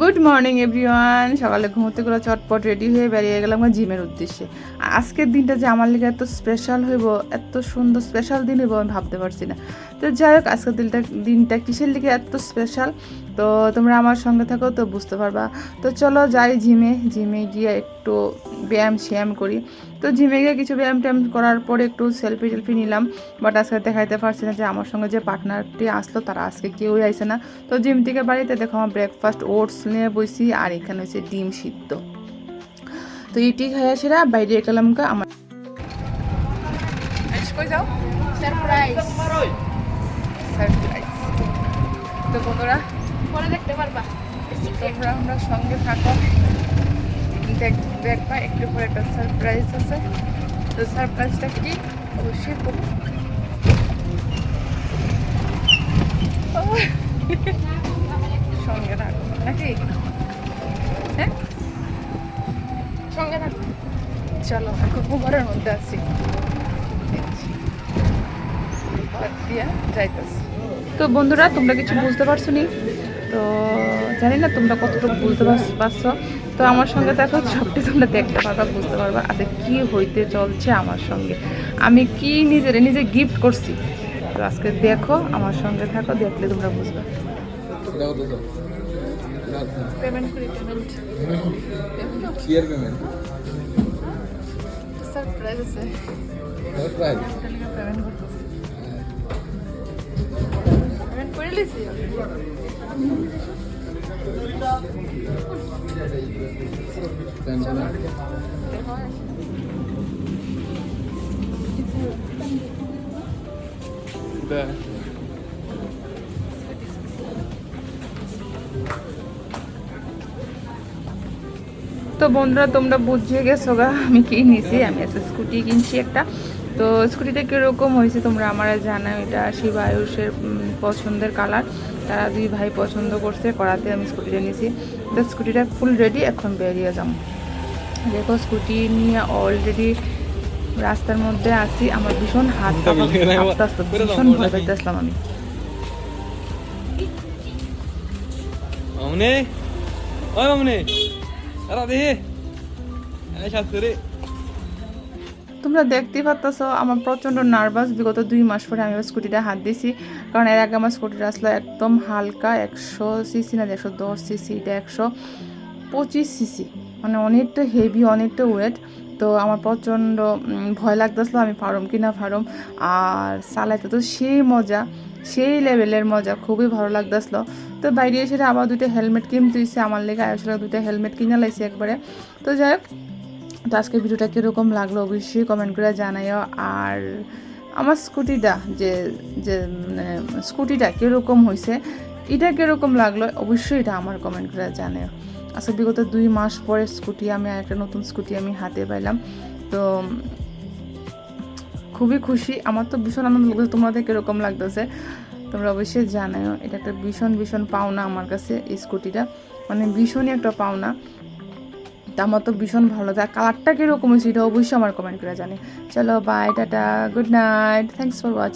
Good morning everyone সকালে ঘুমোতে করে চটপট রেডি হয়ে বেরিয়ে গেলাম আমার জিমের উদ্দেশ্যে। আজকের দিনটা যে আমার লিগে এত স্পেশাল হইব, এত সুন্দর স্পেশাল দিন হইব, আমি ভাবতে পারছি না। তো যাই হোক, আজকের দিনটা দিনটা কিসের লিগে এত স্পেশাল তো তোমরা আমার সঙ্গে থাকো, তো বুঝতে পারবা। তো চলো যাই জিমে। জিমে গিয়ে একটু ব্যায়াম শ্যায়াম করি। তো জিমে গিয়ে কিছু ব্যায়াম ট্যায়াম করার পরে একটু সেলফি টেলফি নিলাম। বাট আজকে দেখাইতে পারছি না যে আমার সঙ্গে যে পার্টনারটি আসলো তারা আজকে কেউই আইসে না। তো জিম থেকে বাড়িতে দেখো আমার ব্রেকফাস্ট ওটস নিয়ে বসি আর এখানে হচ্ছে ডিম সিদ্ধ। তো এটি খাইয়া সেরা বাইরে গেলাম কা আমার যাও? সারপ্রাইজ সারপ্রাইজ তো বন্ধুরা পরে দেখতে পারবা। তোমরা আমরা সঙ্গে থাকো। দেখবা একটু পরে একটা সারপ্রাইজ আছে। তো সারপ্রাইজটা কি? অবশ্যই খুব সঙ্গে থাকো, নাকি? হ্যাঁ? সঙ্গে থাকো। চলো, এখন ঘরের মধ্যে আছি। তো বন্ধুরা, তোমরা কিছু বুঝতে পারছ নি? তো জানি না তোমরা কতটুকু বুঝতে পারছ। তো আমার সঙ্গে দেখো সবটি তোমরা দেখতে পারবা বুঝতে পারবা আচ্ছা কি হইতে চলছে আমার সঙ্গে। আমি কি নিজের নিজে গিফট করছি? তো আজকে দেখো আমার সঙ্গে থাকো দেখলে তোমরা বুঝবে। পেমেন্ট করি পেমেন্ট পেমেন্ট সারপ্রাইজ আছে। প্রাইস পেমেন্ট করতেছি। পেমেন্ট করে লিছি টেনশন তো বন্ধুরা, তোমরা বুঝিয়ে গেছো গা, আমি কি নিছি? আমি একটা স্কুটি কিনছি একটা। তো স্কুটিটা কীরকম হয়েছে তোমরা আমার জানাও এটা শিব আয়ুষের পছন্দের কালার তারা দুই ভাই পছন্দ করছে করাতে আমি স্কুটিটা নিয়েছি। তো স্কুটিটা ফুল রেডি এখন বেরিয়ে যাম দেখো স্কুটি নিয়ে অলরেডি রাস্তার মধ্যে আসি আমার ভীষণ হাত কাঁপা- কাঁপতাছে, ভীষণ ভয় পাইতেছিলাম আমি। মামুনি? ওই মামুনি আরে এই সাত করে। তোমরা দেখতেই পাচ্ছ আমার প্রচণ্ড নার্ভাস বিগত দুই মাস পরে আমি স্কুটিটা হাত দিছি, কারণ এর আগে আমার স্কুটিটা আসলো একদম হালকা একশো সিসি না একশো দশ সিসি এটা একশো পঁচিশ সিসি মানে অনেকটা হেভি অনেকটা ওয়েট তো আমার প্রচণ্ড ভয় লাগতেছিলো আমি ফারুম কি না ফারুম আর চালাইতে তো সেই মজা, সেই লেভেলের মজা, খুবই ভালো লাগতেছিলো। তো বাইরে এসে আবার দুইটা হেলমেট কিনতে হয়েছে আমার লেগে আসলে দুইটা হেলমেট কিনে লাইছি একবারে। তো যাই হোক তো আজকে ভিডিওটা কীরকম লাগল অবশ্যই কমেন্ট করে জানাইও। আর আমার স্কুটিটা যে যে মানে স্কুটিটা কীরকম হয়েছে এটা কীরকম লাগল অবশ্যই এটা আমার কমেন্ট করে জানাইও। আজকে বিগত দুই মাস পরে স্কুটি আমি একটা নতুন স্কুটি আমি হাতে পাইলাম। তো খুবই খুশি। আমার তো ভীষণ আনন্দ লাগছে তোমাদের কীরকম লাগতেছে। তোমরা অবশ্যই জানাও এটা একটা ভীষণ ভীষণ পাওনা আমার কাছে এই স্কুটিটা। মানে ভীষণই একটা পাওনা। তা আমার তো ভীষণ ভালো। লাগে কালারটা কীরকম এটা অবশ্যই আমার কমেন্ট করে জানে। চলো bye tata good night thanks for watching